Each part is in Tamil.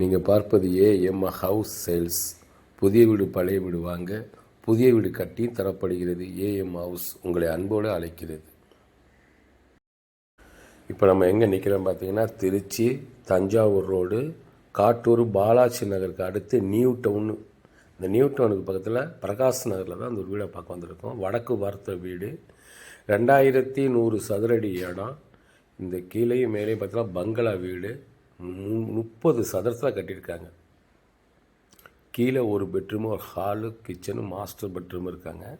நீங்கள் பார்ப்பது ஏஎம் ஹவுஸ் சேல்ஸ் புதிய வீடு பழைய வீடு வாங்க. புதிய வீடு கட்டியும் தரப்படுகிறது. ஏஎம் ஹவுஸ் உங்களை அன்போடு அழைக்கிறது. இப்போ நம்ம எங்கே நிற்கிறோம் பார்த்தீங்கன்னா திருச்சி தஞ்சாவூர் ரோடு காட்டூர் பாலாஜி நகருக்கு அடுத்து நியூ டவுன் இந்த நியூ டவுனுக்கு பக்கத்தில் பிரகாஷ் நகரில் தான் அந்த ஒரு வீடை பார்க்க வந்திருக்கோம். வடக்கு வார்த்த வீடு. ரெண்டாயிரத்தி நூறு சதுரடி இடம். இந்த கீழேயும் மேலேயும் பார்த்தீங்கன்னா பங்களா வீடு. முப்பது சதுரத்தில் கட்டியிருக்காங்க. கீழே ஒரு பெட்ரூமு ஒரு ஹாலு கிச்சனு மாஸ்டர் பெட்ரூம் இருக்காங்க.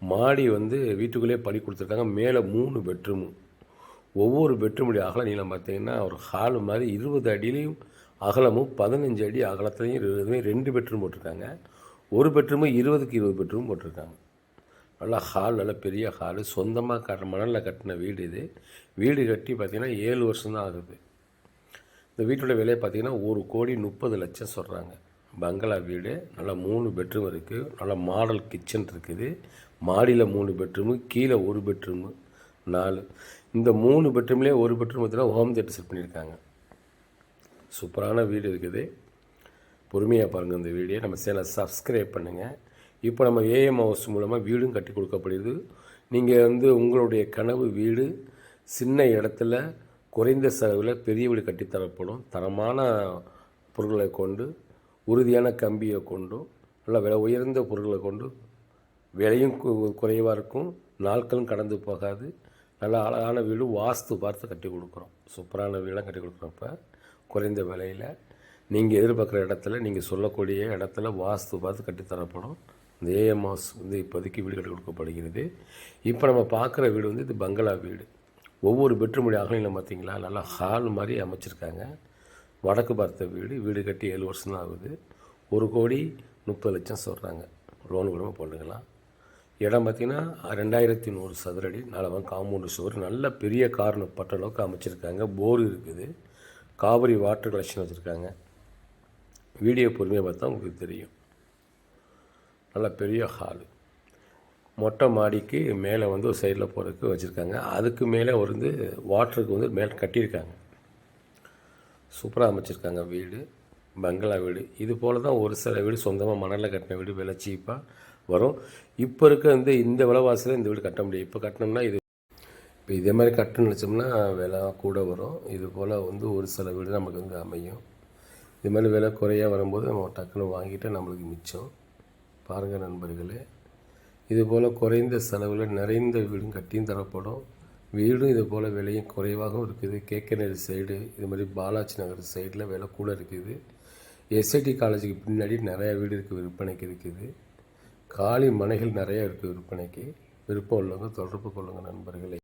மாடி வந்து வீட்டுக்குள்ளேயே பண்ணி கொடுத்துருக்காங்க. மேலே மூணு பெட்ரூமு ஒவ்வொரு பெட்ரூமுடைய அகல நீளம் பார்த்தீங்கன்னா ஒரு ஹால் மாதிரி இருபது அடியிலையும் அகலமும் பதினஞ்சு அடி அகலத்துலையும் இருபதுமே ரெண்டு பெட்ரூம் போட்டிருக்காங்க. ஒரு பெட்ரூமு இருபதுக்கு இருபது பெட்ரூம் போட்டிருக்காங்க. நல்லா ஹால் நல்ல பெரிய ஹாலு சொந்தமாக கட்டுற மணலில் கட்டின வீடு இது. வீடு கட்டி பார்த்திங்கன்னா ஏழு வருஷம்தான் ஆகுது. இந்த வீட்டோட விலை பார்த்திங்கன்னா ஒரு கோடி முப்பது லட்சம் சொல்கிறாங்க பங்களா வீடு நல்லா மூணு பெட்ரூம் இருக்குது நல்லா மாடல் கிச்சன் இருக்குது. மாடியில் மூணு பெட்ரூமு கீழே ஒரு பெட்ரூமு நாலு. இந்த மூணு பெட்ரூம்லேயே ஒரு பெட்ரூம் பார்த்தீங்கன்னா ஹோம் தேட்டர் செட் பண்ணியிருக்காங்க. சூப்பரான வீடு இருக்குது. பொறுமையாக பாருங்கள் இந்த வீடியோ. நம்ம சேனல் சப்ஸ்கிரைப் பண்ணுங்கள் இப்போ நம்ம ஏஎம் ஹவுஸ் மூலமாக வீடும் கட்டி கொடுக்கப்படுது நீங்கள் வந்து உங்களுடைய கனவு வீடு சின்ன இடத்துல குறைந்த செலவில் பெரிய வீடு கட்டித்தரப்படும் தரமான பொருட்களை கொண்டு உறுதியான கம்பியை கொண்டும் நல்ல விலை உயர்ந்த பொருட்களை கொண்டு விலையும் குறைவாக இருக்கும். நாட்களும் கடந்து போகாது. நல்ல அழகான வீடு வாஸ்து பார்த்து கட்டி கொடுக்குறோம். சூப்பரான வீடாக கட்டி கொடுக்குறப்ப குறைந்த விலையில். நீங்கள் எதிர்பார்க்குற இடத்துல நீங்கள் சொல்லக்கூடிய இடத்துல வாஸ்து பார்த்து கட்டித்தரப்படும் இந்த ஏஎம் ஹவுஸ் வந்து இப்போதைக்கு வீடு கட்டி கொடுக்கப்படுகிறது. இப்போ நம்ம பார்க்குற வீடு வந்து இது பங்களா வீடு. ஒவ்வொரு பெட்ரூமுடைய அகலில் பார்த்தீங்களா? நல்லா ஹால் மாதிரி அமைச்சிருக்காங்க. வடக்கு பார்த்த வீடு வீடு கட்டி ஏழு வருஷம் தான் ஆகுது. ஒரு கோடி முப்பது லட்சம் சொல்கிறாங்க லோன் கூட போட்டுக்கலாம். இடம் பார்த்திங்கன்னா ரெண்டாயிரத்தி நூறு சதுரடி நல்லவன் காம்பவுண்டு சுவர் நல்ல பெரிய காரணம் பட்ட அளவுக்கு அமைச்சிருக்காங்க. போர் இருக்குது. காவிரி வாட்டர் கலெக்ஷன் வச்சுருக்காங்க. வீடியோ பொறுமையாக பார்த்தா உங்களுக்கு தெரியும். நல்ல பெரிய ஹாலு மொட்டை மாடிக்கு மேலே வந்து ஒரு சைடில் போகிறதுக்கு வச்சுருக்காங்க. அதுக்கு மேலே ஒரு வந்து வாட்டருக்கு வந்து மேலே கட்டியிருக்காங்க. சூப்பராக அமைச்சிருக்காங்க வீடு பங்களா வீடு. இது போல் தான் ஒரு சில வீடு சொந்தமாக மணலில் கட்டின வீடு விலை சீப்பாக வரும். இப்போ இருக்க வந்து இந்த விலைவாசியில் இந்த வீடு கட்ட முடியும். இப்போ கட்டினோம்னா இது இப்போ இதே மாதிரி கட்டணும்னு வச்சோம்னா விலை கூட வரும். இது போல் வந்து ஒரு சில வீடு நமக்கு வந்து அமையும். இது மாதிரி விலை குறையாக வரும்போது நம்ம டக்குன்னு வாங்கிட்டு நம்மளுக்கு மிச்சம். பாருங்கள் நண்பர்களே. இது போல் குறைந்த செலவில் நிறைந்த வீடும் கட்டியும் தரப்படும். வீடும் இது போல் விலையும் குறைவாகவும் இருக்குது. கேக்கநேரி சைடு இது மாதிரி பாலாஜி நகர் சைடில் விலை கூட இருக்குது. எஸ்ஐடி காலேஜுக்கு பின்னாடி நிறையா வீடு இருக்குது விற்பனைக்கு இருக்குது. காலி மனைகள் நிறையா இருக்குது விற்பனைக்கு. விருப்பம் உள்ளவங்க தொடர்பு கொள்ளுங்கள் நண்பர்களே.